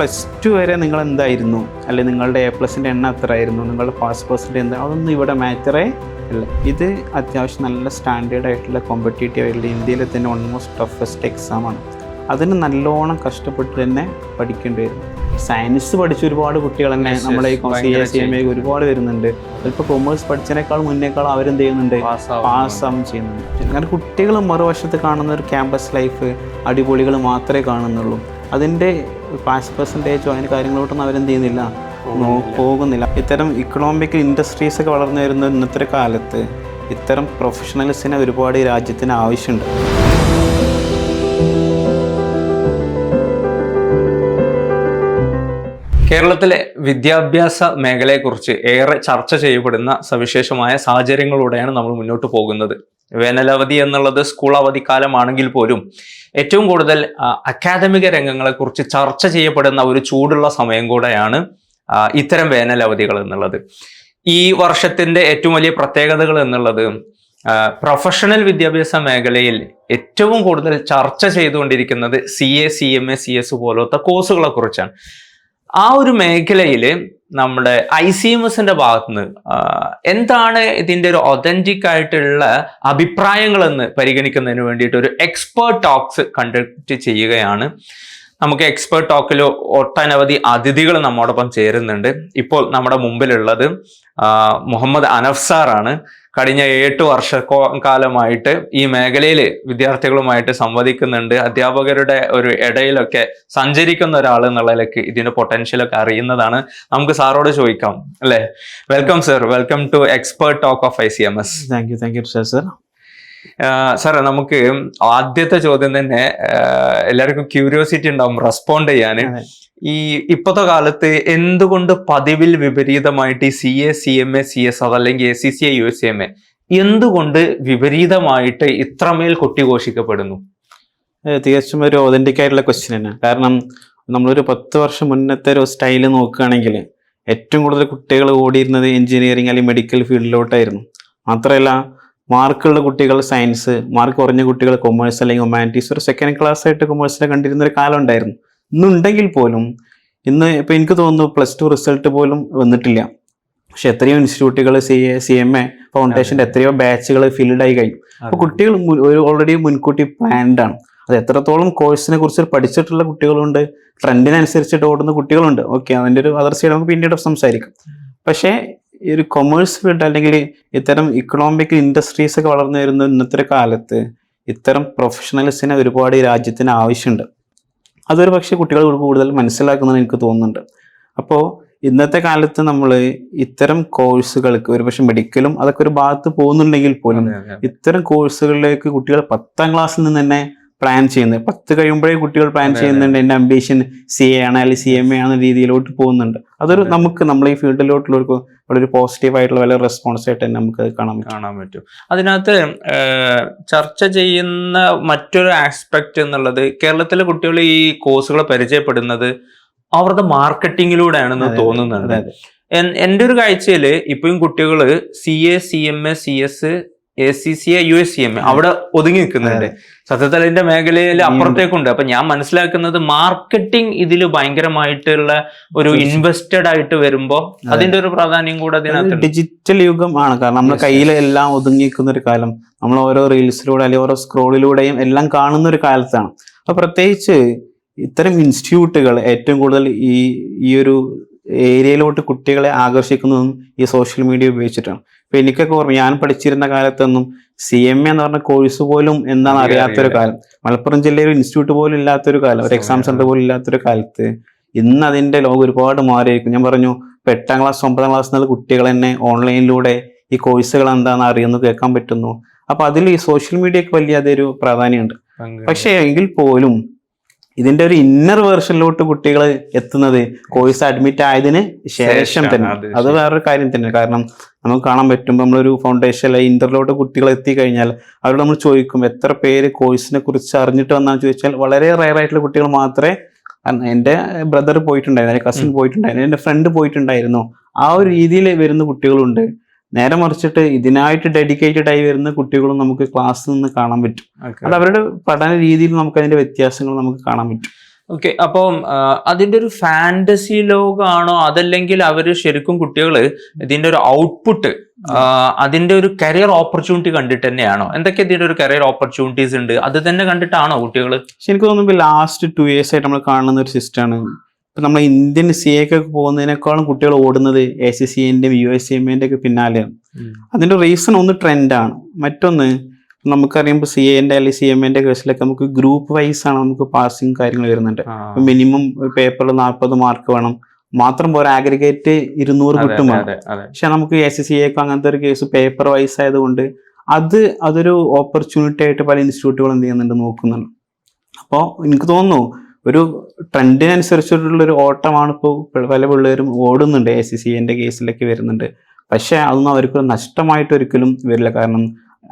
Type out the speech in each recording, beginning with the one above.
Plus two വരെ നിങ്ങൾ എന്തായിരുന്നു അല്ലെങ്കിൽ നിങ്ങളുടെ എ പ്ലസിന്റെ എണ്ണം എത്രയായിരുന്നു? നിങ്ങളുടെ പാസ് പേഴ്സിന്റെ എന്താ? അതൊന്നും ഇവിടെ മാറ്ററേ അല്ല ഇത് അത്യാവശ്യം നല്ല സ്റ്റാൻഡേർഡ് ആയിട്ടുള്ള കോമ്പറ്റേറ്റീവ് ആയിട്ടുള്ള ഇന്ത്യയിലെ തന്നെ ഓൾമോസ്റ്റ് ടഫസ്റ്റ് എക്സാമാണ് അതിന് നല്ലോണം കഷ്ടപ്പെട്ട് തന്നെ പഠിക്കേണ്ടി വരും. സയൻസ് പഠിച്ച ഒരുപാട് കുട്ടികൾ തന്നെ നമ്മുടെ ഈ. സി സി എം എ ഒരുപാട് വരുന്നുണ്ട്. ചിലപ്പോൾ കൊമേഴ്സ് പഠിച്ചതിനേക്കാൾ മുന്നേക്കാളും അവരെന്ത് ചെയ്യുന്നുണ്ട് പാസ്സാവും ചെയ്യുന്നുണ്ട്. അങ്ങനെ കുട്ടികൾ മറുവശത്ത് കാണുന്ന ഒരു ക്യാമ്പസ് ലൈഫ് അടിപൊളികൾ മാത്രമേ കാണുന്നുള്ളൂ. അതിന്റെ പാസ് പെർസെന്റേജോ അതിന്റെ കാര്യങ്ങളോട്ടൊന്നും അവരെന്ത് ചെയ്യുന്നില്ല. പോകുന്നില്ല. ഇത്തരം ഇക്കണോമിക്കൽ ഇൻഡസ്ട്രീസ് ഒക്കെ വളർന്നു വരുന്ന ഇന്നത്തെ കാലത്ത് ഇത്തരം പ്രൊഫഷണൽസിനെ ഒരുപാട് ഈ രാജ്യത്തിന് ആവശ്യമുണ്ട്. കേരളത്തിലെ വിദ്യാഭ്യാസ മേഖലയെക്കുറിച്ച് ഏറെ ചർച്ച ചെയ്യപ്പെടുന്ന സവിശേഷമായ സാഹചര്യങ്ങളിലൂടെയാണ് നമ്മൾ മുന്നോട്ട് പോകുന്നത്. വേനലവധി എന്നുള്ളത് സ്കൂൾ അവധിക്കാലമാണെങ്കിൽ പോലും ഏറ്റവും കൂടുതൽ അക്കാദമിക രംഗങ്ങളെക്കുറിച്ച് ചർച്ച ചെയ്യപ്പെടുന്ന ഒരു ചൂടുള്ള സമയം കൂടെയാണ് ഇത്തരം വേനലവധികൾ എന്നുള്ളത്. ഈ വർഷത്തിന്റെ ഏറ്റവും വലിയ പ്രത്യേകതകൾ എന്നുള്ളത് പ്രൊഫഷണൽ വിദ്യാഭ്യാസ മേഖലയിൽ ഏറ്റവും കൂടുതൽ ചർച്ച ചെയ്തുകൊണ്ടിരിക്കുന്നത് C A C M A C S പോലത്തെ കോഴ്സുകളെ കുറിച്ചാണ് ആ ഒരു മേഖലയിൽ നമ്മുടെ ഐ സി എം എസിന്റെ ഭാഗത്തുനിന്ന് എന്താണ് ഇതിന്റെ ഒരു ഒതന്റിക് ആയിട്ടുള്ള അഭിപ്രായങ്ങളെന്ന് പരിഗണിക്കുന്നതിന് വേണ്ടിയിട്ട് ഒരു എക്സ്പേർട്ട് ടോക്സ് കണ്ടക്ട് ചെയ്യുകയാണ്. നമുക്ക് എക്സ്പേർട്ട് ടോക്കിൽ ഒട്ടനവധി അതിഥികൾ നമ്മോടൊപ്പം ചേരുന്നുണ്ട്. ഇപ്പോൾ നമ്മുടെ മുമ്പിലുള്ളത് മുഹമ്മദ് അനഫ് സാറാണ്. കഴിഞ്ഞ എട്ട് വർഷ കാലമായിട്ട് ഈ മേഖലയിൽ വിദ്യാർത്ഥികളുമായിട്ട് സംവദിക്കുന്നുണ്ട്. അധ്യാപകരുടെ ഒരു ഇടയിലൊക്കെ സഞ്ചരിക്കുന്ന ഒരാൾ എന്നുള്ള നിലയ്ക്ക് ഇതിന്റെ പൊട്ടൻഷ്യലൊക്കെ അറിയുന്നതാണ്. നമുക്ക് സാറോട് ചോദിക്കാം അല്ലേ? Welcome sir welcome to expert talk of I C M S thank you thank you sir സാറേ നമുക്ക് ആദ്യത്തെ ചോദ്യം തന്നെ എല്ലാവർക്കും ക്യൂരിയോസിറ്റി ഉണ്ടാവും റെസ്പോണ്ട് ചെയ്യാൻ. ഈ ഇപ്പോഴത്തെ കാലത്ത് എന്തുകൊണ്ട് പതിവിൽ വിപരീതമായിട്ട് ഈ C A C M A C S അതല്ലെങ്കിൽ A C C A U S C M എന്തുകൊണ്ട് വിപരീതമായിട്ട് ഇത്രമേൽ കൊട്ടിഘോഷിക്കപ്പെടുന്നു? തീർച്ചയായും ഒരു ഒതന്റിക് ആയിട്ടുള്ള ക്വസ്റ്റ്യൻ തന്നെ. കാരണം നമ്മളൊരു പത്ത് വർഷം മുന്നത്തെ ഒരു സ്റ്റൈൽ നോക്കുകയാണെങ്കിൽ ഏറ്റവും കൂടുതൽ കുട്ടികൾ ഓടിയിരുന്നത് എഞ്ചിനീയറിംഗ് അല്ലെങ്കിൽ മെഡിക്കൽ ഫീൽഡിലോട്ടായിരുന്നു മാത്രമല്ല മാർക്കുള്ള കുട്ടികൾ സയൻസ് മാർക്ക് കുറഞ്ഞ കുട്ടികൾ കൊമേഴ്സ് അല്ലെങ്കിൽ ഹ്യൂമാനിറ്റീസ് ഒരു സെക്കൻഡ് ക്ലാസ് ആയിട്ട് കൊമേഴ്സിൽ കണ്ടിരുന്ന ഒരു കാലം ഉണ്ടായിരുന്നു. ഇന്നുണ്ടെങ്കിൽ പോലും ഇന്ന് ഇപ്പം എനിക്ക് തോന്നുന്നു പ്ലസ് ടു റിസൾട്ട് പോലും വന്നിട്ടില്ല. പക്ഷെ എത്രയോ ഇൻസ്റ്റിറ്റ്യൂട്ടുകൾ C A C M A ഫൗണ്ടേഷന്റെ എത്രയോ ബാച്ചുകൾ ഫിൽഡായി കഴിഞ്ഞു. അപ്പോൾ കുട്ടികൾ ഒരു ഓൾറെഡി മുൻകൂട്ടി പ്ലാൻഡ് ആണ്. അത് എത്രത്തോളം കോഴ്സിനെ കുറിച്ച് പഠിച്ചിട്ടുള്ള കുട്ടികളുണ്ട് ട്രെൻഡിനനുസരിച്ചിട്ട് ഓടുന്ന കുട്ടികളുണ്ട്. ഓക്കെ അതിന്റെ ഒരു അതർ സൈഡ് നമുക്ക് പിന്നീട് സംസാരിക്കാം. പക്ഷേ ഈ ഒരു കൊമേഴ്സ് ഫീൽഡ് അല്ലെങ്കിൽ ഇത്തരം ഇക്കണോമിക് ഇൻഡസ്ട്രീസ് ഒക്കെ വളർന്നു വരുന്ന ഇന്നത്തെ കാലത്ത് ഇത്തരം പ്രൊഫഷണൽസിനെ ഒരുപാട് ഈ രാജ്യത്തിന് ആവശ്യമുണ്ട്. അതൊരു പക്ഷേ കുട്ടികൾ കൂടുതൽ മനസ്സിലാക്കുന്നത് എനിക്ക് തോന്നുന്നുണ്ട്. അപ്പോൾ ഇന്നത്തെ കാലത്ത് നമ്മൾ ഇത്തരം കോഴ്സുകൾക്ക് ഒരുപക്ഷെ മെഡിക്കലും അതൊക്കെ ഒരു ഭാഗത്ത് പോകുന്നുണ്ടെങ്കിൽ പോലും ഇത്തരം കോഴ്സുകളിലേക്ക് കുട്ടികൾ പത്താം ക്ലാസ്സിൽ നിന്ന് തന്നെ പ്ലാൻ ചെയ്യുന്നത്. പത്ത് കഴിയുമ്പോഴേ കുട്ടികൾ പ്ലാൻ. ചെയ്യുന്നുണ്ട്. എന്റെ അംബീഷൻ സി എ ആണ് അല്ലെങ്കിൽ സി എം എ ആണ് രീതിയിലോട്ട് പോകുന്നുണ്ട്. അതൊരു നമുക്ക് നമ്മൾ ഈ ഫീൽഡിലോട്ടുള്ളവർക്ക് വളരെ പോസിറ്റീവ് ആയിട്ടുള്ള വളരെ റെസ്പോൺസ് ആയിട്ട് തന്നെ നമുക്ക് കാണാൻ കാണാൻ പറ്റും. അതിനകത്ത് ചർച്ച ചെയ്യുന്ന മറ്റൊരു ആസ്പെക്ട് എന്നുള്ളത് കേരളത്തിലെ കുട്ടികൾ ഈ കോഴ്സുകൾ പരിചയപ്പെടുന്നത് അവരുടെ മാർക്കറ്റിങ്ങിലൂടെയാണെന്ന് തോന്നുന്നുണ്ട്. എന്റെ ഒരു കാഴ്ചയിൽ ഇപ്പോഴും കുട്ടികൾ C A C M A C S A C C A U S C M അവിടെ ഒതുങ്ങി നിൽക്കുന്നുണ്ട്. സത്യത്തിൽ അതിന്റെ മേഖലയിൽ. അപ്പുറത്തേക്കുണ്ട്. അപ്പൊ ഞാൻ മനസ്സിലാക്കുന്നത് മാർക്കറ്റിംഗ് ഇതിൽ ഭയങ്കരമായിട്ടുള്ള ഒരു ഇൻവെസ്റ്റഡ് ആയിട്ട് വരുമ്പോ അതെ. അതിന്റെ ഒരു പ്രാധാന്യം കൂടെ അതിനകത്ത് ഡിജിറ്റൽ ആണ്. കാരണം നമ്മുടെ കയ്യിൽ എല്ലാം ഒതുങ്ങിക്കുന്ന ഒരു കാലം. നമ്മൾ ഓരോ റീൽസിലൂടെ അല്ലെങ്കിൽ ഓരോ സ്ക്രോളിലൂടെയും എല്ലാം കാണുന്ന ഒരു കാലത്താണ്. അപ്പൊ പ്രത്യേകിച്ച് ഇത്തരം ഇൻസ്റ്റിറ്റ്യൂട്ടുകൾ ഏറ്റവും കൂടുതൽ ഈ ഈ ഒരു ഏരിയയിലോട്ട് കുട്ടികളെ ആകർഷിക്കുന്നതും ഈ സോഷ്യൽ മീഡിയ ഉപയോഗിച്ചിട്ടാണ്. ഇപ്പൊ എനിക്കൊക്കെ ഓർമ്മ ഞാൻ പഠിച്ചിരുന്ന കാലത്തൊന്നും സി എം എ എന്ന് പറഞ്ഞ കോഴ്സ് പോലും എന്താണെന്ന് അറിയില്ല, അറിയാത്തൊരു കാലം. മലപ്പുറം ജില്ലയിൽ ഒരു ഇൻസ്റ്റിറ്റ്യൂട്ട് പോലും ഇല്ലാത്തൊരു കാലം ഒരു എക്സാം സെന്റർ പോലും ഇല്ലാത്തൊരു കാലത്ത്. ഇന്ന് അതിന്റെ ലോകം ഒരുപാട് മാറിയിരിക്കും ഞാൻ പറഞ്ഞു ഇപ്പൊ എട്ടാം ക്ലാസ് ഒമ്പതാം ക്ലാസ് എന്നുള്ള കുട്ടികൾ തന്നെ ഓൺലൈനിലൂടെ ഈ കോഴ്സുകൾ എന്താണെന്ന് അറിയുന്നു കേൾക്കാൻ പറ്റുന്നു. അപ്പൊ അതിൽ ഈ സോഷ്യൽ മീഡിയക്ക് വലിയ അതൊരു പ്രാധാന്യമുണ്ട്. പക്ഷേ എങ്കിൽ പോലും ഇതിന്റെ ഒരു ഇന്നർ വേർഷനിലോട്ട് കുട്ടികൾ എത്തുന്നത് കോഴ്സ് അഡ്മിറ്റ് ആയതിന് ശേഷം തന്നെ. അത്. വേറൊരു കാര്യം തന്നെ. കാരണം നമുക്ക് കാണാൻ പറ്റുമ്പോൾ നമ്മളൊരു ഫൗണ്ടേഷൻ അല്ലെങ്കിൽ ഇന്റർലോട്ട് കുട്ടികൾ എത്തിക്കഴിഞ്ഞാൽ അവരോട് നമ്മൾ ചോദിക്കും എത്ര പേര് കോഴ്സിനെ കുറിച്ച് അറിഞ്ഞിട്ട് വന്നാന്ന് ചോദിച്ചാൽ വളരെ റയർ ആയിട്ടുള്ള കുട്ടികൾ മാത്രമേ എന്റെ എന്റെ ബ്രദർ പോയിട്ടുണ്ടായിരുന്നു എന്റെ കസിൻ. പോയിട്ടുണ്ടായിരുന്നു എന്റെ ഫ്രണ്ട് പോയിട്ടുണ്ടായിരുന്നു. ആ ഒരു രീതിയിൽ വരുന്ന കുട്ടികളുണ്ട്. നേരെ മറിച്ചിട്ട് ഇതിനായിട്ട് ഡെഡിക്കേറ്റഡ് ആയി വരുന്ന കുട്ടികളും നമുക്ക് ക്ലാസ്സിൽ നിന്ന് കാണാൻ പറ്റും. അത് അവരുടെ പഠന രീതിയിൽ നമുക്ക് അതിന്റെ വ്യത്യാസങ്ങൾ നമുക്ക് കാണാൻ പറ്റും. ഓക്കെ അപ്പം അതിന്റെ ഒരു ഫാന്റസി ലോകമാണോ അതല്ലെങ്കിൽ അവർ ശരിക്കും കുട്ടികൾ ഇതിന്റെ ഒരു ഔട്ട്പുട്ട് അതിന്റെ ഒരു കരിയർ ഓപ്പർച്യൂണിറ്റി കണ്ടിട്ട് തന്നെയാണോ? എന്തൊക്കെ ഇതിന്റെ ഒരു കരിയർ ഓപ്പർച്യൂണിറ്റീസ് ഉണ്ട്? അത് തന്നെ കണ്ടിട്ടാണോ കുട്ടികൾ ശരിക്കും എനിക്ക് തോന്നുന്നു ലാസ്റ്റ് ടു ഇയേഴ്സ് ആയിട്ട് നമ്മൾ കാണുന്ന ഒരു സിസ്റ്റമാണ് ഇപ്പൊ നമ്മൾ ഇന്ത്യൻ സി എക്ക് പോകുന്നതിനേക്കാളും കുട്ടികൾ ഓടുന്നത് എ സി സി എന്റെയും യു എസ് സി എമ്മിന്റെ ഒക്കെ പിന്നാലെയാണ്. അതിന്റെ റീസൺ ഒന്ന് ട്രെൻഡാണ് മറ്റൊന്ന് നമുക്കറിയുമ്പോൾ സി എന്റെ അല്ലെങ്കിൽ സി എം എന്റെ കേസിലൊക്കെ നമുക്ക് ഗ്രൂപ്പ് വൈസ് ആണ് നമുക്ക് പാസിങ് കാര്യങ്ങൾ വരുന്നുണ്ട്. മിനിമം പേപ്പറിൽ നാൽപ്പത് മാർക്ക് വേണം. മാത്രം പോരാ ആഗ്രിഗേറ്റ് ഇരുന്നൂറ് കിട്ടും പക്ഷെ നമുക്ക് എസ് സി എക്ക് അങ്ങനത്തെ ഒരു കേസ് പേപ്പർ വൈസ് ആയതുകൊണ്ട് അത് അതൊരു ഓപ്പർച്യൂണിറ്റി ആയിട്ട് പല ഇൻസ്റ്റിറ്റ്യൂട്ടുകൾ എന്ത് ചെയ്യുന്നുണ്ട് നോക്കുന്നുണ്ട്. അപ്പോൾ എനിക്ക് തോന്നുന്നു ഒരു ട്രെൻഡിനനുസരിച്ചിട്ടുള്ള ഒരു ഓട്ടമാണ് ഇപ്പോൾ പല പിള്ളേരും ഓടുന്നുണ്ട് എ സി സി എന്റെ കേസിലൊക്കെ വരുന്നുണ്ട്. പക്ഷേ അതൊന്നും അവർക്ക് നഷ്ടമായിട്ട് ഒരിക്കലും വരില്ല. കാരണം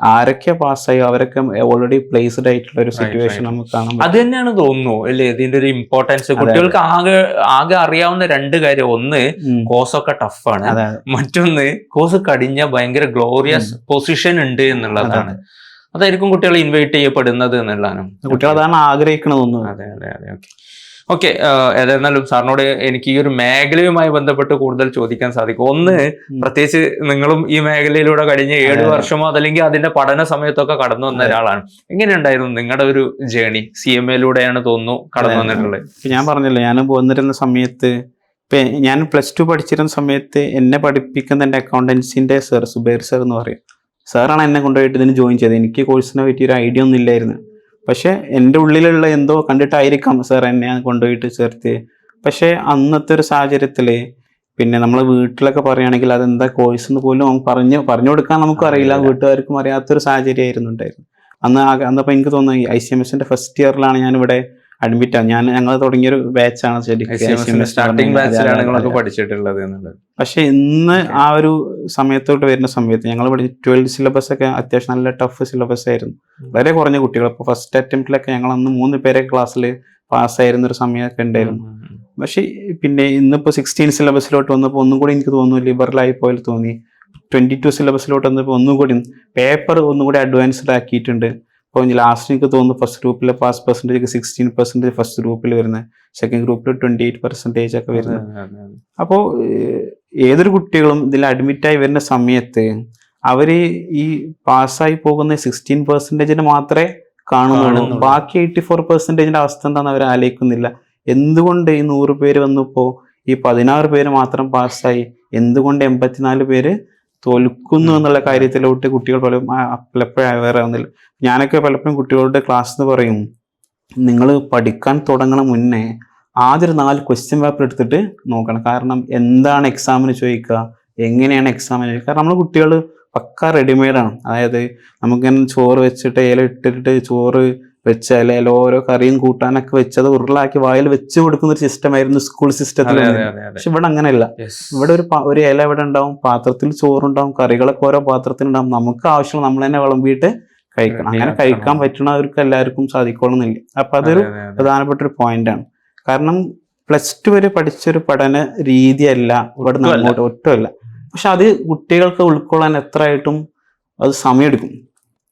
ആരൊക്കെ പാസ്സായി അവരൊക്കെ ഓൾറെഡി പ്ലേസ്ഡ് ആയിട്ടുള്ള ഒരു സിറ്റുവേഷൻ. നമുക്ക് കാണാം അത് തന്നെയാണ് തോന്നുന്നു. അല്ലേ? ഇതിന്റെ ഒരു ഇമ്പോർട്ടൻസ് കുട്ടികൾക്ക് ആകെ ആകെ അറിയാവുന്ന രണ്ട് കാര്യം. ഒന്ന് കോസൊക്കെ ടഫാണ്. മറ്റൊന്ന് കോസ് കടിഞ്ഞ ഭയങ്കര ഗ്ലോറിയസ് പൊസിഷൻ ഉണ്ട് എന്നുള്ളതാണ്. അതായിരിക്കും കുട്ടികൾ ഇൻവൈറ്റ് ചെയ്യപ്പെടുന്നത് എന്നുള്ളതാണ് കുട്ടികൾ അതാണ് ആഗ്രഹിക്കണതൊന്നും അതെ അതെ അതെ ഓക്കെ ഓക്കെ ഏതായിരുന്നാലും സാറിനോട് എനിക്ക് ഈ ഒരു മേഖലയുമായി ബന്ധപ്പെട്ട് കൂടുതൽ ചോദിക്കാൻ സാധിക്കും ഒന്ന്. പ്രത്യേകിച്ച് നിങ്ങളും ഈ മേഖലയിലൂടെ കഴിഞ്ഞ ഏഴ്. വർഷമോ അതല്ലെങ്കിൽ അതിന്റെ പഠന സമയത്തൊക്കെ കടന്നു വന്ന. ഒരാളാണ് എങ്ങനെയുണ്ടായിരുന്നു നിങ്ങളുടെ ഒരു ജേണി സി എം എയിലൂടെയാണ് തോന്നുന്നു കടന്നു. വന്നിട്ടുള്ളത് ഞാൻ പറഞ്ഞല്ലോ ഞാൻ വന്നിരുന്ന സമയത്ത് ഇപ്പൊ ഞാൻ പ്ലസ് ടു പഠിച്ചിരുന്ന സമയത്ത് എന്നെ പഠിപ്പിക്കുന്ന എന്റെ അക്കൗണ്ടൻസിന്റെ സർ സുബൈർ സർ എന്ന് പറയും സാറാണ് എന്നെ കൊണ്ടുപോയിട്ട് ഇതിന് ജോയിൻ ചെയ്തത്. എനിക്ക് കോഴ്സിനെ പറ്റി ഒരു ഐഡിയ ഒന്നും ഇല്ലായിരുന്നു. പക്ഷെ എന്റെ ഉള്ളിലുള്ള എന്തോ കണ്ടിട്ടായിരിക്കാം സാർ എന്നെ കൊണ്ടുപോയിട്ട് ചേർത്ത്. പക്ഷേ അന്നത്തെ ഒരു സാഹചര്യത്തിൽ പിന്നെ നമ്മൾ വീട്ടിലൊക്കെ പറയുകയാണെങ്കിൽ അതെന്താ കോഴ്സ് എന്ന് പോലും പറഞ്ഞ് പറഞ്ഞു കൊടുക്കാൻ നമുക്ക് അറിയില്ല. വീട്ടുകാർക്കും അറിയാത്തൊരു സാഹചര്യമായിരുന്നു ഉണ്ടായിരുന്നു അന്ന് അന്നപ്പോൾ എനിക്ക് തോന്നുന്നു ഐ സി എം എസിന്റെ ഫസ്റ്റ് ഇയറിലാണ് ഞാൻ അഡ്മിറ്റ് ആണ്. ഞാൻ ഞങ്ങൾ തുടങ്ങിയൊരു ബാച്ചാണ് ശരിക്കും സ്റ്റാർട്ടിംഗ് ബാച്ചിലാണ് പഠിച്ചിട്ടുള്ളത് എന്നുള്ളത്. പക്ഷെ ഇന്ന് ആ ഒരു സമയത്തോട്ട് വരുന്ന സമയത്ത് ഞങ്ങൾ പഠിച്ച ട്വൽത്ത് സിലബസ് ഒക്കെ അത്യാവശ്യം നല്ല ടഫ് സിലബസ് ആയിരുന്നു. വളരെ കുറഞ്ഞ കുട്ടികൾ ഇപ്പോൾ ഫസ്റ്റ് അറ്റംപ്റ്റിലൊക്കെ ഞങ്ങൾ അന്ന് മൂന്ന് പേരെ ക്ലാസ്സിൽ പാസ്സായിരുന്ന ഒരു സമയമൊക്കെ ഉണ്ടായിരുന്നു. പക്ഷെ പിന്നെ ഇന്നിപ്പോൾ സിക്സ്റ്റീൻ സിലബസിലോട്ട് വന്നപ്പോൾ ഒന്നും കൂടി എനിക്ക് തോന്നുന്നു ലിബറൽ ആയി പോലെ തോന്നി. ട്വന്റി ടു സിലബസിലോട്ട് വന്നപ്പോൾ ഒന്നും കൂടി പേപ്പർ ഒന്നും കൂടി അഡ്വാൻസ്ഡ് ആക്കിയിട്ടുണ്ട്. അപ്പോൾ ലാസ്റ്റ് എനിക്ക് തോന്നുന്നു ഫസ്റ്റ് ഗ്രൂപ്പിൽ pass percentage sixteen percentage first ഗ്രൂപ്പിൽ വരുന്നത് സെക്കൻഡ് ഗ്രൂപ്പിൽ ട്വന്റി എയ്റ്റ് പെർസെന്റേജ് ഒക്കെ വരുന്നത് അപ്പോൾ ഏതൊരു കുട്ടികളും ഇതിൽ അഡ്മിറ്റായി വരുന്ന സമയത്ത് അവർ ഈ പാസ്സായി പോകുന്ന സിക്സ്റ്റീൻ പെർസെന്റേജിന് മാത്രമേ കാണുന്നുള്ളൂ. കാണുന്നുള്ളൂ. ബാക്കി എയ്റ്റി ഫോർ പെർസെന്റേജിന്റെ അവസ്ഥ എന്താണെന്ന് അവർ ആലോചിക്കുന്നില്ല. എന്തുകൊണ്ട് ഈ നൂറ് പേര് വന്നപ്പോൾ ഈ പതിനാറ് പേര് മാത്രം പാസ്സായി എന്തുകൊണ്ട് എൺപത്തിനാല് പേര് തോൽക്കുന്നു എന്നുള്ള കാര്യത്തിലോട്ട് കുട്ടികൾ പല പലപ്പോഴും അവയർ ആവുന്നില്ല. ഞാനൊക്കെ പലപ്പോഴും കുട്ടികളുടെ ക്ലാസ് എന്ന് പറയും നിങ്ങൾ പഠിക്കാൻ തുടങ്ങണ മുന്നേ ആദ്യം നാല് ക്വസ്റ്റ്യൻ പേപ്പർ എടുത്തിട്ട് നോക്കണം. കാരണം എന്താണ് എക്സാമിന് ചോദിക്കുക? എങ്ങനെയാണ് എക്സാമിന് ചോദിക്കുക? കാരണം നമ്മൾ കുട്ടികൾ പക്ക റെഡിമെയ്ഡാണ് അതായത് നമുക്കിങ്ങനെ ചോറ് വെച്ചിട്ട് ഇല ഇട്ടിട്ട് ചോറ് വെച്ചാൽ അല്ലെങ്കിൽ ഓരോ കറിയും കൂട്ടാനൊക്കെ വെച്ചത് ഉരുളാക്കി വായിൽ വെച്ച് കൊടുക്കുന്ന ഒരു സിസ്റ്റം ആയിരുന്നു സ്കൂൾ സിസ്റ്റത്തിൽ പക്ഷെ ഇവിടെ അങ്ങനെയല്ല. ഇവിടെ ഒരു ഒരു ഇല ഇവിടെ ഉണ്ടാവും പാത്രത്തിൽ ചോറുണ്ടാവും കറികളൊക്കെ ഓരോ പാത്രത്തിനുണ്ടാവും നമുക്ക് ആവശ്യം നമ്മൾ തന്നെ വിളമ്പിയിട്ട് കഴിക്കണം. അങ്ങനെ കഴിക്കാൻ പറ്റണവർക്ക് എല്ലാവർക്കും സാധിക്കണമെന്നില്ല അപ്പൊ അതൊരു പ്രധാനപ്പെട്ട ഒരു പോയിന്റ് ആണ്. കാരണം പ്ലസ് ടു വരെ പഠിച്ചൊരു പഠന രീതിയല്ല ഇവിടെ നിന്ന് അങ്ങോട്ട് ഒട്ടുമല്ല പക്ഷെ അത് കുട്ടികൾക്ക് ഉൾക്കൊള്ളാൻ എത്രയായിട്ടും അത് സമയമെടുക്കും.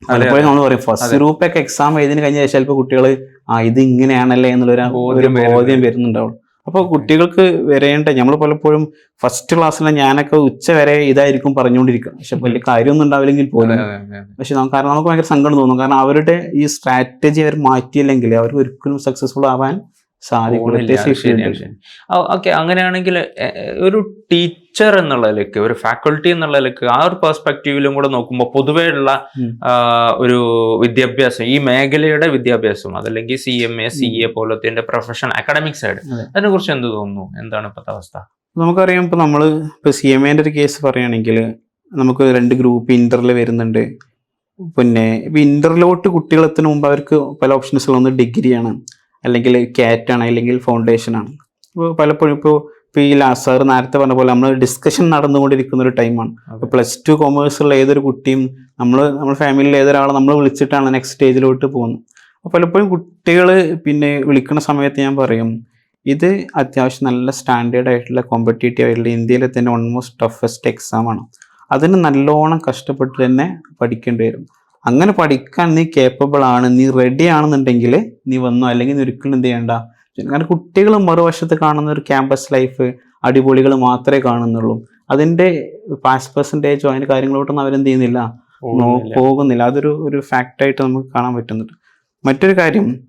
പലപ്പോഴും നമ്മൾ പറയും ഫസ്റ്റ് അതെ. ഗ്രൂപ്പ് ഒക്കെ എക്സാം എഴുതിന് കഴിഞ്ഞ ശേഷം ചിലപ്പോൾ കുട്ടികൾ ആ ഇത് ഇങ്ങനെയാണല്ലേ എന്നുള്ളൊരു ഒരു ബോധ്യം ബോധ്യം വരുന്നുണ്ടാവും. അപ്പോൾ കുട്ടികൾക്ക് വരേണ്ട നമ്മൾ പലപ്പോഴും ഫസ്റ്റ് ക്ലാസ്സിലെ ഞാനൊക്കെ ഉച്ച വരെ ഇതായിരിക്കും പറഞ്ഞുകൊണ്ടിരിക്കുക. പക്ഷെ വലിയ കാര്യമൊന്നും ഉണ്ടാവില്ലെങ്കിൽ പോലും പക്ഷെ നമുക്ക് കാരണം നമുക്ക് ഭയങ്കര സങ്കടം തോന്നും. കാരണം അവരുടെ ഈ സ്ട്രാറ്റജി അവർ മാറ്റിയില്ലെങ്കിൽ അവർക്ക് ഒരിക്കലും സക്സസ്ഫുൾ ആവാൻ ഓക്കെ അങ്ങനെയാണെങ്കിൽ ഒരു ടീച്ചർ എന്നുള്ള നിലയ്ക്ക് ഒരു ഫാക്കൾട്ടി എന്നുള്ള നിലയ്ക്ക് ആ ഒരു പെർസ്പെക്റ്റീവിലും കൂടെ നോക്കുമ്പോൾ പൊതുവേ ഉള്ള ഒരു വിദ്യാഭ്യാസം ഈ മേഖലയുടെ വിദ്യാഭ്യാസം അതല്ലെങ്കിൽ C M A C A പോലത്തെ പ്രൊഫഷൻ അക്കാഡമിക് സൈഡ് അതെ. അതിനെ കുറിച്ച് എന്ത് തോന്നുന്നു? എന്താണ് ഇപ്പോഴത്തെ അവസ്ഥ? നമുക്കറിയാം ഇപ്പൊ നമ്മൾ ഇപ്പൊ സി എം എന്റെ ഒരു കേസ് പറയുകയാണെങ്കിൽ നമുക്ക് രണ്ട് ഗ്രൂപ്പ് ഇന്ററിൽ വരുന്നുണ്ട്. പിന്നെ ഇപ്പൊ ഇന്ററിലോട്ട് കുട്ടികൾ എത്തുന്ന മുമ്പ് അവർക്ക് പല ഓപ്ഷൻസ് ഉള്ളത് ഡിഗ്രിയാണ് അല്ലെങ്കിൽ കാറ്റ് ആണ് അല്ലെങ്കിൽ ഫൗണ്ടേഷൻ ആണ്. ഇപ്പോൾ പലപ്പോഴും ഇപ്പോൾ ഇപ്പോൾ ഈ സാർ നേരത്തെ പറഞ്ഞ പോലെ നമ്മൾ ഡിസ്കഷൻ നടന്നുകൊണ്ടിരിക്കുന്ന ഒരു ടൈമാണ് പ്ലസ് ടു കൊമേഴ്സുള്ള ഏതൊരു കുട്ടിയും നമ്മൾ നമ്മുടെ ഫാമിലിയിൽ ഏതൊരാളെ നമ്മൾ വിളിച്ചിട്ടാണ് നെക്സ്റ്റ് സ്റ്റേജിലോട്ട് പോകുന്നത്. അപ്പോൾ പലപ്പോഴും കുട്ടികൾ പിന്നെ വിളിക്കുന്ന സമയത്ത് ഞാൻ പറയും ഇത് അത്യാവശ്യം നല്ല സ്റ്റാൻഡേർഡ് ആയിട്ടുള്ള കോമ്പറ്റേറ്റീവ് ആയിട്ടുള്ള ഇന്ത്യയിലെ തന്നെ ഓൾമോസ്റ്റ് ടഫസ്റ്റ് എക്സാം ആണ്. അതിന് നല്ലോണം കഷ്ടപ്പെട്ട് തന്നെ പഠിക്കേണ്ടി വരും. അങ്ങനെ പഠിക്കാൻ നീ കേപ്പബിൾ ആണ് നീ റെഡി ആണെന്നുണ്ടെങ്കിൽ നീ വന്നോ. അല്ലെങ്കിൽ നീ ഒരിക്കലും എന്ത് ചെയ്യണ്ട. കാരണം കുട്ടികൾ മറുവശത്ത് കാണുന്ന ഒരു ക്യാമ്പസ് ലൈഫ് അടിപൊളികൾ മാത്രമേ കാണുന്നുള്ളൂ. അതിന്റെ പാസ് പെർസെന്റേജോ അതിന്റെ കാര്യങ്ങളോട്ടൊന്നും അവരെന്ത് ചെയ്യുന്നില്ല. പോകുന്നില്ല. അതൊരു ഒരു ഫാക്റ്റായിട്ട് നമുക്ക് കാണാൻ പറ്റുന്നുണ്ട്. മറ്റൊരു കാര്യം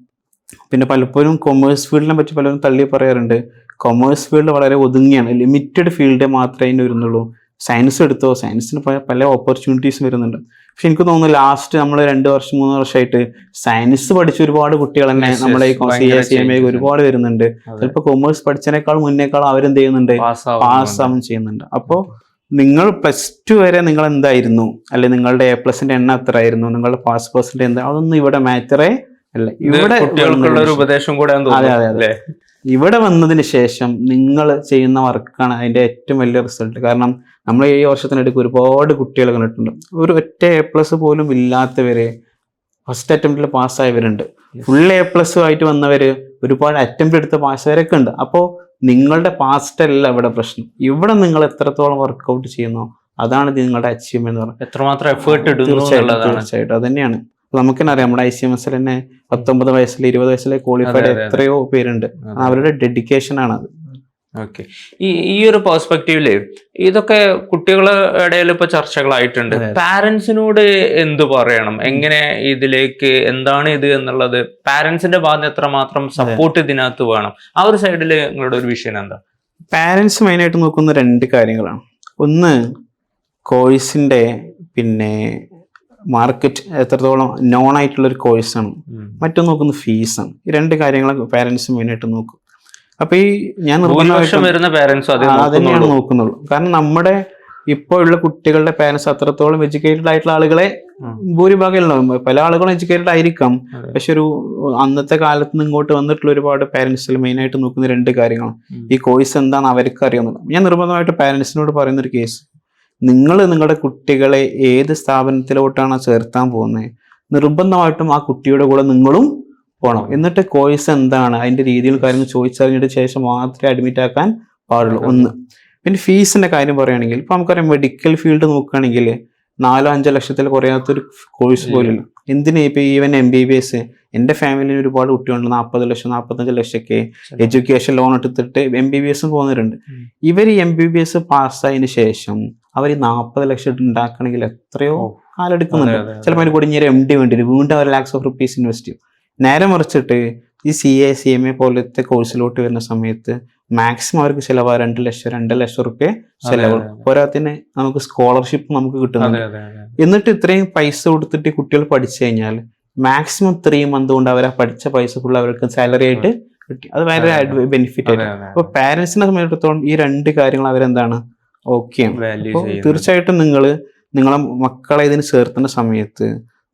പിന്നെ പലപ്പോഴും കൊമേഴ്സ് ഫീൽഡിനെ പറ്റി പലരും തള്ളി പറയാറുണ്ട്. കൊമേഴ്സ് ഫീൽഡ് വളരെ ഒതുങ്ങിയാണ്. ലിമിറ്റഡ് ഫീൽഡ് മാത്രമേ അതിന് വരുന്നുള്ളൂ. സയൻസ് എടുത്തോ സയൻസിന് പല ഓപ്പർച്യൂണിറ്റീസ് വരുന്നുണ്ട്. പക്ഷെ എനിക്ക് തോന്നുന്നു ലാസ്റ്റ് നമ്മൾ രണ്ട് വർഷം മൂന്ന് വർഷമായിട്ട് സയൻസ് പഠിച്ച ഒരുപാട് കുട്ടികൾ തന്നെ നമ്മുടെ ഈ C A S C M A ഒരുപാട് വരുന്നുണ്ട്. ചിലപ്പോൾ കൊമേഴ്സ് പഠിച്ചതിനേക്കാൾ മുന്നേക്കാൾ അവരെന്ത് ചെയ്യുന്നുണ്ട്? പാസ് ആവും ചെയ്യുന്നുണ്ട്. അപ്പോൾ നിങ്ങൾ പ്ലസ് ടു വരെ നിങ്ങൾ എന്തായിരുന്നു? അല്ലെ നിങ്ങളുടെ എ പ്ലസിന്റെ എണ്ണം എത്രയായിരുന്നു? നിങ്ങളുടെ പാസ് പേഴ്സിന്റെ എന്താ? അതൊന്നും ഇവിടെ മാറ്ററേ അല്ല? ഇവിടെ കുട്ടികൾക്കുള്ള ഒരു വന്നതിന് ഉപദേശം കൂടെ അതെ, അതെ, അതെ. ഇവിടെ വന്നതിന് ശേഷം നിങ്ങൾ ചെയ്യുന്ന വർക്കാണ് അതിന്റെ ഏറ്റവും വലിയ റിസൾട്ട് കാരണം നമ്മൾ ഈ വർഷത്തിനിടയ്ക്ക് ഒരുപാട് കുട്ടികൾ കണ്ടിട്ടുണ്ട്. ഒരു ഒറ്റ എ പ്ലസ് പോലും ഇല്ലാത്തവരെ ഫസ്റ്റ് അറ്റംപ്റ്റിൽ പാസ്സായവരുണ്ട് ഫുൾ എ പ്ലസ് ആയിട്ട് വന്നവര് ഒരുപാട് അറ്റംപ്റ്റ് എടുത്ത് പാസ്സായവരൊക്കെ ഉണ്ട്. അപ്പോൾ നിങ്ങളുടെ പാസ്റ്റ് അല്ല ഇവിടെ പ്രശ്നം. ഇവിടെ നിങ്ങൾ എത്രത്തോളം വർക്കൗട്ട് ചെയ്യുന്നോ അതാണ് നിങ്ങളുടെ അച്ചീവ്മെന്റ് എന്ന് പറയുന്നത് എത്രമാത്രം എഫേർട്ട് ഇടുന്നു തീർച്ചയായിട്ടും. അത് തന്നെയാണ്. നമുക്ക് തന്നെ അറിയാം നമ്മുടെ ഐ സി എം എസിൽ തന്നെ പത്തൊമ്പത് വയസ്സിൽ ഇരുപത് വയസ്സിൽ ക്വാളിഫൈഡ്. എത്രയോ പേരുണ്ട്. അവരുടെ ഡെഡിക്കേഷൻ ആണ് അത് ഓക്കെ. ഈ ഈ ഒരു പെർസ്പെക്റ്റീവിൽ ഇതൊക്കെ കുട്ടികളുടെ ഇടയിൽ ഇപ്പൊ ചർച്ചകളായിട്ടുണ്ട്. പാരന്റ്സിനോട് എന്തു പറയണം? എങ്ങനെ ഇതിലേക്ക് എന്താണ് ഇത് എന്നുള്ളത്? പാരന്റ്സിന്റെ ഭാഗത്ത് എത്രമാത്രം സപ്പോർട്ട് ഇതിനകത്ത് വേണം? ആ ഒരു സൈഡിൽ നിങ്ങളുടെ ഒരു വിഷയം എന്താ? പാരന്റ്സ് മെയിനായിട്ട് നോക്കുന്ന രണ്ട് കാര്യങ്ങളാണ്. ഒന്ന് കോഴ്സിന്റെ പിന്നെ മാർക്കറ്റ് എത്രത്തോളം നോൺ ആയിട്ടുള്ള ഒരു കോഴ്സാണ് മറ്റൊന്ന് നോക്കുന്നത് ഫീസാണ് ഈ രണ്ട് കാര്യങ്ങൾ പാരൻസ് മെയിനായിട്ട് നോക്കും. അപ്പൊ ഈ ഞാൻ വരുന്ന പാരന്റ്സും ആ, അതന്നെയാണ് നോക്കുന്നുള്ളൂ. കാരണം നമ്മുടെ ഇപ്പോൾ ഉള്ള കുട്ടികളുടെ പാരൻസ് അത്രത്തോളം എഡ്യൂക്കേറ്റഡ് ആയിട്ടുള്ള ആളുകളെ. ഭൂരിഭാഗം ഉണ്ടാവും പല ആളുകളും എഡ്യൂക്കേറ്റഡ് ആയിരിക്കാം. പക്ഷെ ഒരു അന്നത്തെ കാലത്ത് നിന്ന് ഇങ്ങോട്ട് വന്നിട്ടുള്ള ഒരുപാട് പാരന്റ്സിൽ മെയിൻ ആയിട്ട് നോക്കുന്ന രണ്ട് കാര്യങ്ങളാണ്. ഈ കോഴ്സ് എന്താണെന്ന് അവർക്ക് അറിയാവുന്നത് ഞാൻ നിർബന്ധമായിട്ട് പാരന്റ്സിനോട് പറയുന്ന ഒരു കേസ് നിങ്ങൾ നിങ്ങളുടെ കുട്ടികളെ ഏത് സ്ഥാപനത്തിലോട്ടാണ് ചേർത്താൻ പോകുന്നത് നിർബന്ധമായിട്ടും ആ കുട്ടിയുടെ കൂടെ നിങ്ങളും പോകണം എന്നിട്ട് കോഴ്സ് എന്താണ്? അതിന്റെ രീതിയിൽ കാര്യങ്ങൾ ചോദിച്ചറിഞ്ഞിട്ട് ശേഷം മാത്രമേ അഡ്മിറ്റ് ആക്കാൻ പാടുള്ളൂ. ഒന്ന്. പിന്നെ ഫീസിന്റെ കാര്യം പറയുകയാണെങ്കിൽ ഇപ്പം നമുക്കറിയാം മെഡിക്കൽ ഫീൽഡ് നോക്കുകയാണെങ്കിൽ നാലോ അഞ്ചോ ലക്ഷത്തിൽ കുറയാത്തൊരു കോഴ്സ് പോലും എന്തിനാ ഇപ്പം even M B B S എന്റെ ഫാമിലിയിൽ ഒരുപാട് കുട്ടികളുണ്ട്. നാൽപ്പത് ലക്ഷം നാൽപ്പത്തഞ്ച് ലക്ഷമൊക്കെ എഡ്യൂക്കേഷൻ ലോൺ എടുത്തിട്ട് എം ബി ബി എസ് പോകുന്നവരുണ്ട്. ഇവർ എം ബി ബി എസ് പാസ്സായതിനു ശേഷം അവർ ഈ നാൽപ്പത് ലക്ഷം ഉണ്ടാക്കണമെങ്കിൽ എത്രയോ കാലെടുക്കുന്നുണ്ട്. ചിലപ്പോൾ അതിന് കൂടി കുടിഞ്ഞൊരു എം ഡി വേണ്ടി വരും. വീണ്ടും അവർ ലാക്സ് ഓഫ് റുപ്പീസ് ഇൻവെസ്റ്റ് ചെയ്യും. നേരെ മറിച്ചിട്ട് ഈ C A C M A പോലത്തെ കോഴ്സിലോട്ട് വരുന്ന സമയത്ത് മാക്സിമം അവർക്ക് ചിലവ് രണ്ട് ലക്ഷം രണ്ട് ലക്ഷം റുപ്യ ചിലവ്. പോരാത്തിന് നമുക്ക് സ്കോളർഷിപ്പ് നമുക്ക് കിട്ടുന്നുണ്ട്. എന്നിട്ട് ഇത്രയും പൈസ കൊടുത്തിട്ട് കുട്ടികൾ പഠിച്ചു കഴിഞ്ഞാൽ മാക്സിമം ത്രീ മന്ത് കൊണ്ട് അവർ ആ പഠിച്ച പൈസ ഫുൾ അവർക്ക് സാലറി ആയിട്ട് കിട്ടി. അത് വളരെ ബെനിഫിറ്റ് ആയിരുന്നു അപ്പൊ പാരന്റ്സിനെ സംബന്ധിച്ചിടത്തോളം ഈ രണ്ട് കാര്യങ്ങൾ അവരെന്താണ് ഓക്കെ. തീർച്ചയായിട്ടും നിങ്ങൾ നിങ്ങളെ മക്കളെ ഇതിന് ചേർത്തുന്ന സമയത്ത്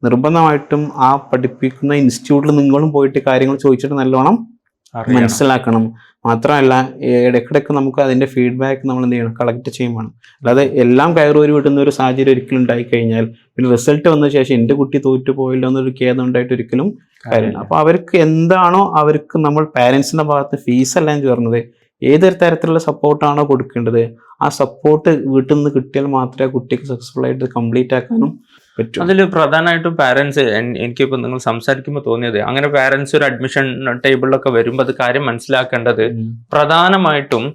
നിർബന്ധമായിട്ടും ആ പഠിപ്പിക്കുന്ന ഇൻസ്റ്റിറ്റ്യൂട്ടിൽ നിങ്ങളും പോയിട്ട് കാര്യങ്ങൾ ചോദിച്ചിട്ട് നല്ലോണം മനസ്സിലാക്കണം. മാത്രമല്ല ഇടയ്ക്കിടയ്ക്ക് നമുക്ക് അതിന്റെ ഫീഡ്ബാക്ക് നമ്മൾ എന്ത് ചെയ്യണം? കളക്ട് ചെയ്യും വേണം. അല്ലാതെ എല്ലാം കയറൂരി വിട്ടുന്ന ഒരു സാഹചര്യം ഒരിക്കലും ഉണ്ടായി കഴിഞ്ഞാൽ പിന്നെ റിസൾട്ട് വന്ന ശേഷം എന്റെ കുട്ടി തോറ്റു പോയില്ലോ എന്നൊരു ഖേദം ഉണ്ടായിട്ട് ഒരിക്കലും കാര്യമില്ല. അപ്പൊ അവർക്ക് എന്താണോ അവർക്ക് നമ്മൾ പാരന്റ്സിന്റെ ഭാഗത്ത് ഫീസ് എല്ലാം ചേർന്നത് ഏതൊരു തരത്തിലുള്ള സപ്പോർട്ടാണോ കൊടുക്കേണ്ടത് ആ സപ്പോർട്ട് വീട്ടിൽ നിന്ന് കിട്ടിയാൽ മാത്രമേ കുട്ടിക്ക് സക്സസ്ഫുൾ ആയിട്ട് കംപ്ലീറ്റ് ആക്കാനും പറ്റും അതിൽ പ്രധാനമായിട്ടും പാരൻസ് എനിക്കിപ്പോൾ നിങ്ങൾ സംസാരിക്കുമ്പോൾ തോന്നിയത് അങ്ങനെ പാരൻസ് ഒരു അഡ്മിഷൻ ടേബിളിലൊക്കെ വരുമ്പോൾ അത് കാര്യം മനസ്സിലാക്കേണ്ടത് പ്രധാനമായിട്ടും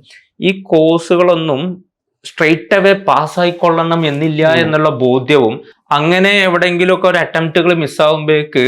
ഈ കോഴ്സുകളൊന്നും സ്ട്രെയിറ്റ് അവേ പാസ്സായിക്കൊള്ളണം എന്നില്ല. എന്നുള്ള ബോധ്യവും അങ്ങനെ എവിടെയെങ്കിലുമൊക്കെ ഒരു അറ്റംപ്റ്റുകൾ മിസ്സാവുമ്പോഴേക്ക്.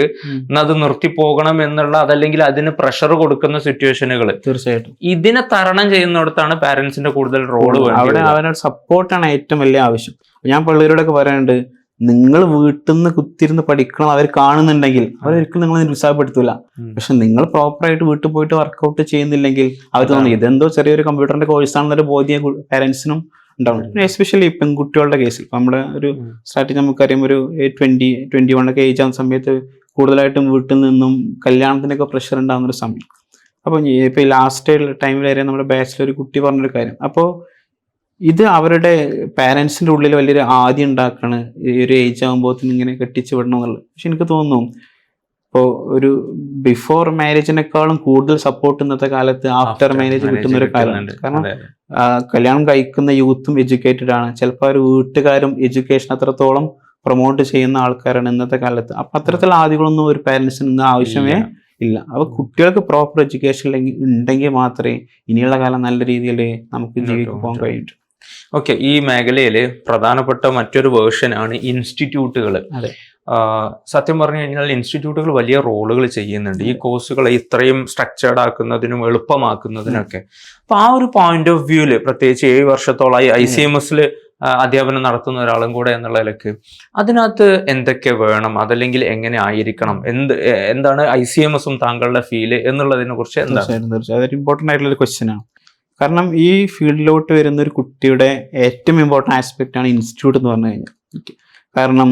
അത് നിർത്തി പോകണം എന്നുള്ള അതല്ലെങ്കിൽ അതിന് പ്രഷർ കൊടുക്കുന്ന സിറ്റുവേഷനുകൾ തീർച്ചയായിട്ടും. ഇതിനെ തരണം ചെയ്യുന്നിടത്താണ് പാരന്റ്സിന്റെ കൂടുതൽ റോൾ അവിടെ അവനൊരു സപ്പോർട്ടാണ് ഏറ്റവും വലിയ ആവശ്യം. ഞാൻ പിള്ളേരോടൊക്കെ പറയാനുണ്ട് നിങ്ങൾ വീട്ടിൽ നിന്ന് കുത്തിരുന്ന് പഠിക്കണം അവർ കാണുന്നുണ്ടെങ്കിൽ അവരൊരിക്കലും നിങ്ങൾ നിരുത്സാഹപ്പെടുത്തൂല. പക്ഷെ നിങ്ങൾ പ്രോപ്പറായിട്ട് വീട്ടിൽ പോയിട്ട് വർക്കൗട്ട് ചെയ്യുന്നില്ലെങ്കിൽ അവർ തോന്നുന്നു ഇതെന്തോ ചെറിയൊരു കമ്പ്യൂട്ടറിന്റെ കോഴ്സ് ആണെന്നൊരു ബോധ്യം പാരന്റ്സിനും ഉണ്ടാവും എസ്പെഷ്യലി പെൺകുട്ടികളുടെ കേസിൽ ഇപ്പം നമ്മുടെ ഒരു. സ്ട്രാറ്റജി നമുക്കറിയാം ഒരു ട്വന്റി ട്വന്റി വൺ ഒക്കെ ഏജ് ആവുന്ന സമയത്ത് കൂടുതലായിട്ടും വീട്ടിൽ നിന്നും കല്യാണത്തിനൊക്കെ പ്രഷർ ഉണ്ടാകുന്ന ഒരു സമയം. അപ്പോൾ ഇപ്പൊ ലാസ്റ്റ് ടൈമിൽ വരെ നമ്മുടെ ബാച്ചിൽ ഒരു കുട്ടി പറഞ്ഞൊരു കാര്യം. അപ്പോൾ ഇത് അവരുടെ പാരൻസിന്റെ ഉള്ളിൽ വലിയൊരു ആദ്യം ഉണ്ടാക്കാണ് ഈ ഒരു ഏജ് ആകുമ്പോഴത്തേനും ഇങ്ങനെ കെട്ടിച്ചു വിടണം എന്നുള്ളത്. പക്ഷെ എനിക്ക് തോന്നുന്നു ഇപ്പോൾ ഒരു ബിഫോർ മാരേജിനേക്കാളും കൂടുതൽ സപ്പോർട്ട് ഇന്നത്തെ കാലത്ത് ആഫ്റ്റർ മാരേജ് കിട്ടുന്ന ഒരു കാലമുണ്ട് കാരണം കല്യാണം കഴിക്കുന്ന യൂത്തും എഡ്യൂക്കേറ്റഡ് ആണ്. ചിലപ്പോൾ ഒരു വീട്ടുകാരും എഡ്യൂക്കേഷൻ അത്രത്തോളം പ്രൊമോട്ട് ചെയ്യുന്ന ആൾക്കാരാണ് ഇന്നത്തെ കാലത്ത്. അപ്പൊ അത്തരത്തിലുള്ള ആദ്യങ്ങളൊന്നും ഒരു പാരന്റ്സിന് ഇന്ന് ആവശ്യമേ ഇല്ല. അപ്പോൾ കുട്ടികൾക്ക് പ്രോപ്പർ എഡ്യൂക്കേഷൻ ഉണ്ടെങ്കിൽ മാത്രമേ ഇനിയുള്ള കാലം നല്ല രീതിയിൽ നമുക്ക് ജീവിക്കാൻ പോകാൻ കഴിയൂ. ഓക്കെ ഈ മേഖലയിൽ പ്രധാനപ്പെട്ട മറ്റൊരു വേർഷൻ ആണ് ഇൻസ്റ്റിറ്റ്യൂട്ടുകൾ അതെ. സത്യം പറഞ്ഞു കഴിഞ്ഞാൽ ഇൻസ്റ്റിറ്റ്യൂട്ടുകൾ വലിയ റോളുകൾ ചെയ്യുന്നുണ്ട്. ഈ കോഴ്സുകളെ ഇത്രയും സ്ട്രക്ചേർഡ് ആക്കുന്നതിനും എളുപ്പമാക്കുന്നതിനൊക്കെ. അപ്പൊ ആ ഒരു പോയിന്റ് ഓഫ് വ്യൂൽ പ്രത്യേകിച്ച് ഏഴ് വർഷത്തോളമായി ഐ സി എം എസിൽ അധ്യാപനം നടത്തുന്ന ഒരാളും കൂടെ എന്നുള്ള നിലയ്ക്ക് അതിനകത്ത് എന്തൊക്കെ വേണം? അതല്ലെങ്കിൽ എങ്ങനെ ആയിരിക്കണം? എന്ത് എന്താണ് ഐ സി എം എസും താങ്കളുടെ ഫീൽ എന്നുള്ളതിനെ കുറിച്ച് തീർച്ചയായിട്ടും തീർച്ചയായും അതൊരു ഇമ്പോർട്ടന്റ് ആയിട്ടുള്ള ഒരു ക്വസ്റ്റ്യനാണ് കാരണം ഈ ഫീൽഡിലോട്ട് വരുന്ന ഒരു കുട്ടിയുടെ ഏറ്റവും ഇമ്പോർട്ടന്റ് ആസ്പെക്റ്റ് ആണ് ഇൻസ്റ്റിറ്റ്യൂട്ട് എന്ന് പറഞ്ഞു കഴിഞ്ഞാൽ. കാരണം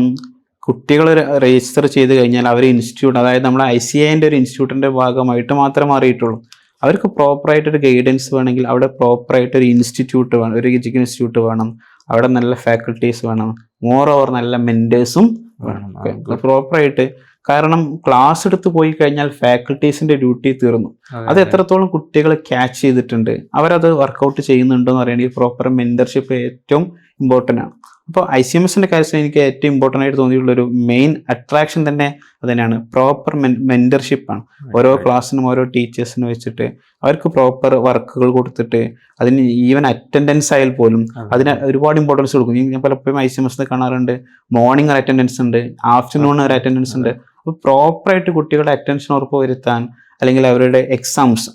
കുട്ടികൾ രജിസ്റ്റർ ചെയ്ത് കഴിഞ്ഞാൽ അവർ ഇൻസ്റ്റിറ്റ്യൂട്ട് അതായത് നമ്മൾ ഐ സി ഐന്റെ ഒരു ഇൻസ്റ്റിറ്റ്യൂട്ടിന്റെ ഭാഗമായിട്ട് മാത്രമേ മാറിയിട്ടുള്ളൂ. അവർക്ക് പ്രോപ്പറായിട്ട് ഒരു ഗൈഡൻസ് വേണമെങ്കിൽ അവിടെ പ്രോപ്പറായിട്ട് ഒരു ഇൻസ്റ്റിറ്റ്യൂട്ട് വേണം ഒരു എഡ്യൂക്കേഷൻ ഇൻസ്റ്റിറ്റ്യൂട്ട് വേണം. അവിടെ നല്ല ഫാക്കൽറ്റീസ് വേണം. മോർ ഓവർ നല്ല മെന്റേഴ്സും വേണം. പ്രോപ്പറായിട്ട് കാരണം ക്ലാസ് എടുത്ത് പോയി കഴിഞ്ഞാൽ ഫാക്കൽറ്റീസിന്റെ ഡ്യൂട്ടി തീർന്നു. അത് അതെ. എത്രത്തോളം കുട്ടികൾ ക്യാച്ച് ചെയ്തിട്ടുണ്ട് അവരത് വർക്കൗട്ട് ചെയ്യുന്നുണ്ടോ എന്ന് പറയുകയാണെങ്കിൽ പ്രോപ്പർ മെന്റർഷിപ്പ് ഏറ്റവും ഇമ്പോർട്ടന്റ് ആണ്. അപ്പോൾ ഐ സി എം എസിന്റെ കാര്യത്തിൽ എനിക്ക് ഏറ്റവും ഇമ്പോർട്ടന്റ് ആയിട്ട് തോന്നിയിട്ടുള്ള ഒരു മെയിൻ അട്രാക്ഷൻ തന്നെ അത് തന്നെയാണ്. പ്രോപ്പർ മെന്റർഷിപ്പ് ആണ്. ഓരോ ക്ലാസ്സിനും ഓരോ ടീച്ചേഴ്സിനും വെച്ചിട്ട് അവർക്ക് പ്രോപ്പർ വർക്കുകൾ കൊടുത്തിട്ട് അതിന് ഈവൻ അറ്റൻഡൻസ് ആയാൽ പോലും അതെ. അതിന് ഒരുപാട് ഇമ്പോർട്ടൻസ് കൊടുക്കും. ഞാൻ പലപ്പോഴും ഐ സി എം എസ് കാണാറുണ്ട്. മോർണിംഗ് ഒരു അറ്റൻഡൻസ് ഉണ്ട്. ആഫ്റ്റർനൂൺ ഒരു അറ്റൻഡൻസ് ഉണ്ട്. അപ്പോൾ പ്രോപ്പറായിട്ട് കുട്ടികളുടെ അറ്റൻഷൻ ഉറപ്പ് വരുത്താൻ അല്ലെങ്കിൽ അവരുടെ എക്സാംസ്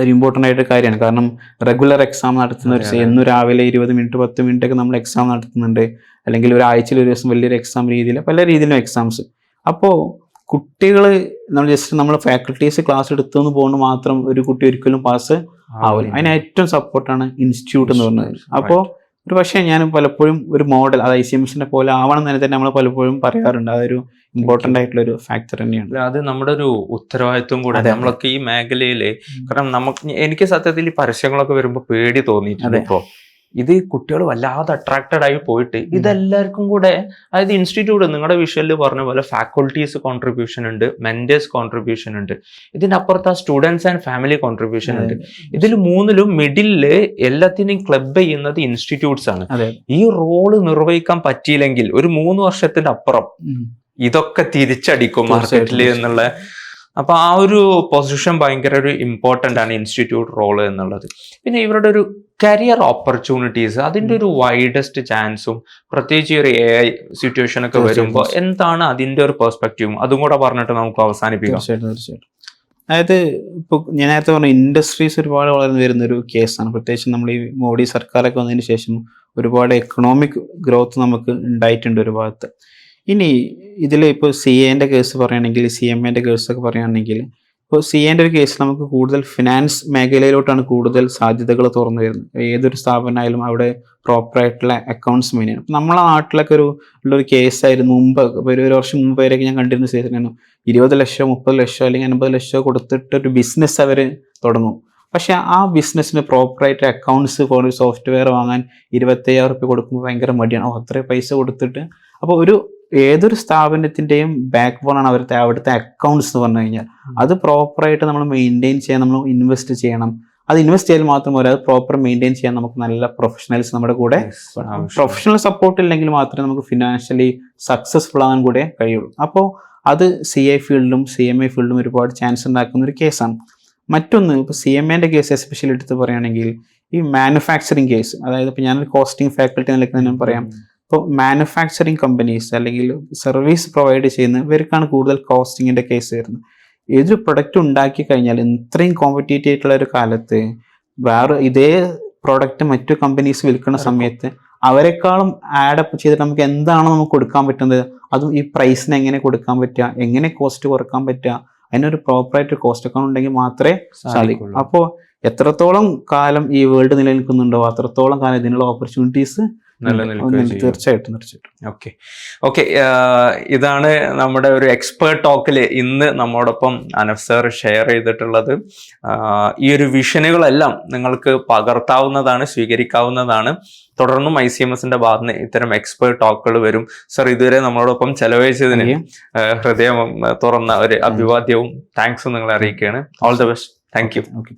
ഒരു ഇമ്പോർട്ടന്റ് ആയിട്ട് കാര്യമാണ്. കാരണം റെഗുലർ എക്സാം നടത്തുന്ന ഒരു. എന്നും രാവിലെ ഇരുപത് മിനിറ്റ് പത്ത് മിനിറ്റ് ഒക്കെ നമ്മൾ എക്സാം നടത്തുന്നുണ്ട്. അല്ലെങ്കിൽ ഒരാഴ്ചയിൽ ഒരു ദിവസം വലിയൊരു എക്സാം രീതിയിൽ പല രീതിയിലും എക്സാംസ് അപ്പോൾ കുട്ടികൾ നമ്മൾ ജസ്റ്റ് നമ്മൾ ഫാക്കൽറ്റീസ് ക്ലാസ് എടുത്തു എന്ന് പോകുന്നത് മാത്രം ഒരു കുട്ടി ഒരിക്കലും പാസ് ആവില്ല. അതിന് ഏറ്റവും സപ്പോർട്ടാണ് ഇൻസ്റ്റിറ്റ്യൂട്ട് എന്ന് പറയുന്നത് അപ്പോൾ ഒരു പക്ഷേ ഞാൻ പലപ്പോഴും ഒരു മോഡൽ അത് ഐ സി എം എസിന്റെ പോലെ ആവണം എന്ന് തന്നെ നമ്മൾ പലപ്പോഴും പറയാറുണ്ട്. അതൊരു ഇമ്പോർട്ടന്റ് ആയിട്ടുള്ള ഒരു ഫാക്ടർ തന്നെയാണ്. അത് നമ്മുടെ ഒരു ഉത്തരവാദിത്വം കൂടെ. നമ്മളൊക്കെ ഈ മേഖലയിൽ കാരണം നമുക്ക് എനിക്ക് സത്യത്തിൽ ഈ പരസ്യങ്ങളൊക്കെ വരുമ്പോൾ പേടി തോന്നിയിട്ടുണ്ട് അതെ. ഇത് കുട്ടികൾ വല്ലാതെ അട്രാക്റ്റഡ് ആയി പോയിട്ട് ഇതെല്ലാവർക്കും കൂടെ അതായത് ഇൻസ്റ്റിറ്റ്യൂട്ട് നിങ്ങളുടെ വിഷയത്തിൽ പറഞ്ഞ പോലെ ഫാക്കൾട്ടീസ് കോൺട്രിബ്യൂഷൻ ഉണ്ട് മെന്റേഴ്സ് കോൺട്രിബ്യൂഷൻ ഉണ്ട്. ഇതിനപ്പുറത്ത് അപ്പുറത്ത് ആ സ്റ്റുഡൻസ് ആൻഡ് ഫാമിലി കോൺട്രിബ്യൂഷൻ ഉണ്ട്. ഇതിൽ മൂന്നിലും മിഡിൽ എല്ലാത്തിനെയും ക്ലബ് ചെയ്യുന്നത് ഇൻസ്റ്റിറ്റ്യൂട്ട്സ് ആണ്. ഈ റോൾ നിർവഹിക്കാൻ പറ്റിയില്ലെങ്കിൽ ഒരു മൂന്ന് വർഷത്തിന്റെ അപ്പുറം ഇതൊക്കെ തിരിച്ചടിക്കും മാർക്കറ്റിൽ എന്നുള്ള. അപ്പൊ ആ ഒരു പൊസിഷൻ ഭയങ്കര ഒരു ഇമ്പോർട്ടന്റ് ആണ് ഇൻസ്റ്റിറ്റ്യൂട്ട് റോൾ എന്നുള്ളത്. പിന്നെ ഇവരുടെ ഒരു കരിയർ ഓപ്പർച്യൂണിറ്റീസ് അതിന്റെ ഒരു വൈഡസ്റ്റ് ചാൻസും പ്രത്യേകിച്ച് ഒരു എ ഐ സിറ്റുവേഷൻ ഒക്കെ വരുമ്പോൾ എന്താണ് അതിന്റെ ഒരു പെർസ്പെക്റ്റീവും അതും കൂടെ പറഞ്ഞിട്ട് നമുക്ക് അവസാനിപ്പിക്കാം. തീർച്ചയായിട്ടും തീർച്ചയായിട്ടും. അതായത് ഇപ്പോൾ ഞാൻ നേരത്തെ പറഞ്ഞ ഇൻഡസ്ട്രീസ് ഒരുപാട് വളർന്നു വരുന്ന ഒരു കേസാണ് പ്രത്യേകിച്ച് നമ്മൾ ഈ മോഡി സർക്കാരൊക്കെ വന്നതിന് ശേഷം ഒരുപാട് എക്കണോമിക് ഗ്രോത്ത് നമുക്ക് ഉണ്ടായിട്ടുണ്ട് ഒരു ഭാഗത്ത്. ഇനി ഇതിൽ ഇപ്പോൾ സി എന്റെ കേസ് പറയുകയാണെങ്കിൽ സി എം എന്റെ കേസൊക്കെ പറയുകയാണെങ്കിൽ ഇപ്പോൾ സി എന്റെ ഒരു കേസ് നമുക്ക് കൂടുതൽ ഫിനാൻസ് മേഖലയിലോട്ടാണ് കൂടുതൽ സാധ്യതകൾ തുറന്നു വരുന്നത്. ഏതൊരു സ്ഥാപനമായാലും അവിടെ പ്രോപ്പറായിട്ടുള്ള അക്കൗണ്ട്സ് മെയിൻ ആണ്. നമ്മളെ നാട്ടിലൊക്കെ ഒരു ഉള്ളൊരു കേസായിരുന്നു മുമ്പ്. ഒരു ഒരു വർഷം മുമ്പ് വരെയൊക്കെ ഞാൻ കണ്ടിരുന്ന കേസായിരുന്നു ഇരുപത് ലക്ഷം മുപ്പത് ലക്ഷം അല്ലെങ്കിൽ അൻപത് ലക്ഷം കൊടുത്തിട്ട് ഒരു ബിസിനസ് അവർ തുടങ്ങും. പക്ഷേ ആ ബിസിനസ്സിന് പ്രോപ്പറായിട്ട് അക്കൗണ്ട്സ് ഒരു സോഫ്റ്റ്വെയർ വാങ്ങാൻ ഇരുപത്തയ്യായിരം റുപ്യ കൊടുക്കുമ്പോൾ ഭയങ്കര മടിയാണ്. അത്രയും പൈസ കൊടുത്തിട്ട്. അപ്പോൾ ഒരു ഏതൊരു സ്ഥാപനത്തിന്റെയും ബാക്ക് ബോൺ ആണ് അവരുടെ അവിടുത്തെ അക്കൗണ്ട്സ് എന്ന് പറഞ്ഞു കഴിഞ്ഞാൽ. അത് പ്രോപ്പറായിട്ട് നമ്മൾ മെയിന്റെയിൻ ചെയ്യാൻ നമ്മൾ ഇൻവെസ്റ്റ് ചെയ്യണം. അത് ഇൻവെസ്റ്റ് ചെയ്താൽ മാത്രം പോരാ അത് പ്രോപ്പർ മെയിന്റെയിൻ ചെയ്യാൻ നമുക്ക് നല്ല പ്രൊഫഷണൽസ് നമ്മുടെ കൂടെ പ്രൊഫഷണൽ സപ്പോർട്ട് ഇല്ലെങ്കിൽ മാത്രമേ നമുക്ക് ഫിനാൻഷ്യലി സക്സസ്ഫുൾ ആകാൻ കൂടെ കഴിയുള്ളൂ. അപ്പോൾ അത് സി എ ഫീൽഡിലും സി എം എ ഫീൽഡിലും ഒരുപാട് ചാൻസ് ഉണ്ടാക്കുന്ന ഒരു കേസാണ് മറ്റൊന്ന് ഇപ്പോൾ സി എം എന്റെ കേസ് എസ്പെഷ്യലി എടുത്ത് പറയുകയാണെങ്കിൽ ഈ മാനുഫാക്ചറിങ് കേസ് അതായത് ഇപ്പോൾ ഞാനൊരു കോസ്റ്റിംഗ് ഫാക്കൽറ്റി നിലയ്ക്ക് ഞാൻ പറയാം. ഇപ്പോൾ മാനുഫാക്ചറിങ് കമ്പനീസ് അല്ലെങ്കിൽ സർവീസ് പ്രൊവൈഡ് ചെയ്യുന്ന ഇവർക്കാണ് കൂടുതൽ കോസ്റ്റിങ്ങിന്റെ കേസ് വരുന്നത്. ഏതൊരു പ്രൊഡക്റ്റ് ഉണ്ടാക്കി കഴിഞ്ഞാൽ ഇത്രയും കോമ്പറ്റേറ്റീവ് ആയിട്ടുള്ള ഒരു കാലത്ത് വേറെ ഇതേ പ്രോഡക്റ്റ് മറ്റു കമ്പനീസ് വിൽക്കുന്ന സമയത്ത് അവരെക്കാളും ആഡപ്പ് ചെയ്തിട്ട് നമുക്ക് എന്താണ് നമുക്ക് കൊടുക്കാൻ പറ്റുന്നത് അതും ഈ പ്രൈസിന് എങ്ങനെ കൊടുക്കാൻ പറ്റുക എങ്ങനെ കോസ്റ്റ് കുറയ്ക്കാൻ പറ്റുക അതിനൊരു പ്രോപ്പറായിട്ട് കോസ്റ്റ് അക്കൗണ്ട് ഉണ്ടെങ്കിൽ മാത്രമേ സാധിക്കൂ. അപ്പോൾ എത്രത്തോളം കാലം ഈ വേൾഡ് നിലനിൽക്കുന്നുണ്ടോ അത്രത്തോളം കാലം ഇതിനുള്ള ഓപ്പർച്യൂണിറ്റീസ്. തീർച്ചയായിട്ടും തീർച്ചയായിട്ടും. ഓക്കെ. ഓക്കെ ഇതാണ് നമ്മുടെ ഒരു എക്സ്പേർട്ട് ടോക്കിൽ ഇന്ന് നമ്മോടൊപ്പം അനഫ് സാർ ഷെയർ ചെയ്തിട്ടുള്ളത്. ഈ ഒരു വിഷനുകളെല്ലാം നിങ്ങൾക്ക് പകർത്താവുന്നതാണ് സ്വീകരിക്കാവുന്നതാണ്. തുടർന്നും ഐ സി എം എസിന്റെ ഭാഗത്ത് നിന്ന് ഇത്തരം എക്സ്പേർട്ട് ടോക്കുകൾ വരും. സർ ഇതുവരെ നമ്മളോടൊപ്പം ചെലവഴിച്ചതിന് ഹൃദയം തുറന്ന ഒരു അഭിവാദ്യവും താങ്ക്സും നിങ്ങളെ അറിയിക്കുകയാണ്. All the best thank you okay